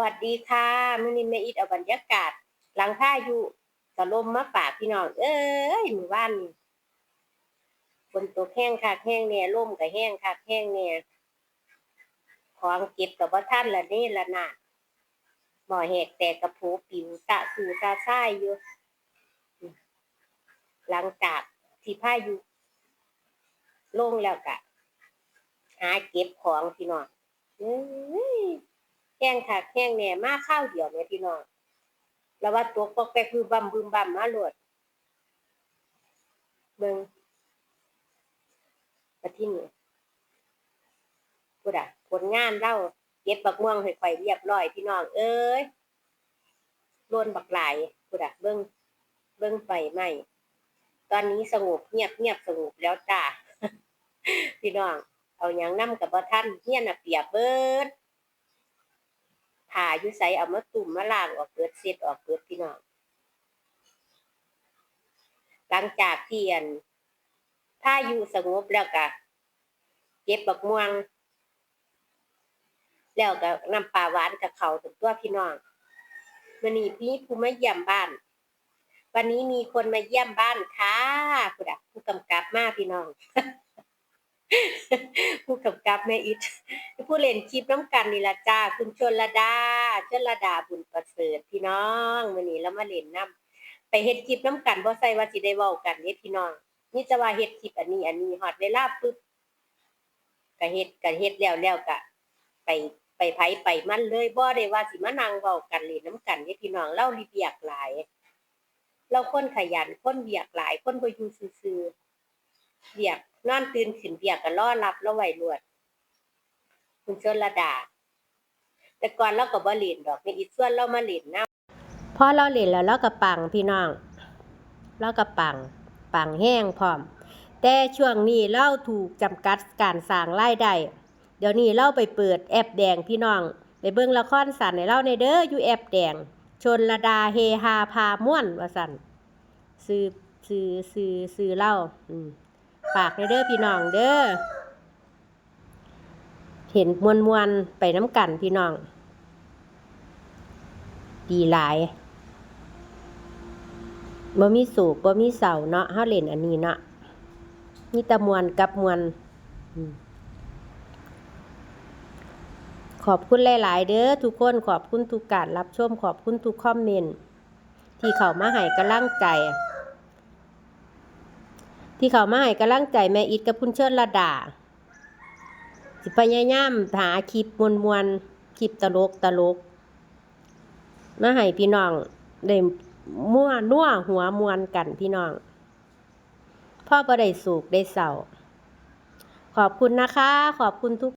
วัสดีค่ะมื้อนี้แม่อิดเอาบรรยากาศ หลังพายุสลมมาฝากพี่น้อง เอ้ยหมู่บ้านฝนตกแห้งคักแห้งแน่ลมก็แห้งคักแห้งแน่ของเก็บกับว่าท่านละนี่ละนาดหมอแหกแตกกระโผปิวตะสู่ตาซ้ายอยู่หลังจากที่พายุลงแล้วกะหาเก็บของพี่น้องเอ้ย ห้งค่ะแห้งแหน่มาข้าวเดียวเนี่ยพี่น้องแล้วว่าตัวปอกแปกคือบัมบึมบัมมาหลดเบิ่งมาที่นี่พูดอะผลงานเล่าเก็บบักม่วงให้ข่เรียบร้อยพี่น้องเอ้ยโลนบักหลายพูดอะเบิ่งเบิ่งไฟไหมตอนนี้สงบเงียบเงียบสงบแล้วจ้าพี่น้องเอาอย่างน้ำกับบ่ท่านเฮียนอะเปียกเบิด ผ่าอยู่ใสเอามาตุ่มมาล้างออกเกิดเสร็จออกเกิดพี่น้องหลังจากเที่อันถ้าอยู่สงบแล้วก็เก็บบักม่วง แล้วก็นำปลาหวานกับเขาถึงตัวพี่น้องวันนี้พี่ผู้มาเยี่ยมบ้าน วันนี้มีคนมาเยี่ยมบ้านค่ะผู้ดักผู้กำกับมาพี่น้อง ผู้กำกับแม่อิดผู้เล่นคลิปน้ำกันนี่ละจ้า คุณชนระดาชนระดาบุญประเสริฐพี่น้องมื้อนี้แล้วมาเล่นน้ำไปเฮ็ดคลิปน้ำกันบ่ใส่ว่าสิได้เว้ากันเด้พี่น้องนี่จะว่าเฮ็ดคลิปอันนี้อันนี้ฮอดเวลาปึ๊บก็เฮ็ดก็เฮ็ดแล้วแล้วก็ไปไปไผไปมันเลยบ่ได้ว่าสิมานั่งเว้ากันเล่นน้ำกันเด้พี่น้องเรารีเบียกหลาย เราคนขยันคนเบียกหลายคนบ่อยู่ซื่อๆเบียก นอนตื่นขึ้นเบียกก็รอรับแล้วไหวรวด คุณชนระดา แต่ก่อนเราก็บ่เล่นดอกในอีส่วนเรามาเล่นนะพอเราเล่นแล้วเราก็ปังพี่น้อง เราก็ปัง ปังแห้งพร้อม แต่ช่วงนี้เราถูกจำกัดการสร้างรายได้ เดี๋ยวนี้เราไปเปิดแอปแดงพี่น้อง ไปเบิ่งละครสันในเราในเด้ออยู่แอปแดง ชนระดาเฮฮาพาม่วนว่าสันซื้อซื้อซื้อซื้อเล่าอืม ฝากเด้อพี่น้องเด้อเห็นมวนมวนไปน้ำกันพี่น้อง ดีหลายบ่มีสูบบ่มีเสาเนาะเฮาเล่นอันนี้เนาะมีแตะมวนกับมวนขอบคุณหลาย ๆ เด้อทุกคนขอบคุณทุกการรับชม ขอบคุณทุกคอมเมนต์ที่เขามาให้กำลังใจ ที่เขามาให้กำลังใจแม่อิดกับคุณเชิดระดา สิพยายามหาคลิปมวลมวลคลิปตลกตลกมาให้พี่น้องได้มั่วนัวหัวมวลกันพี่น้อง พ่อประได้สูกได้เศร้าขอบคุณนะคะ ขอบคุณทุก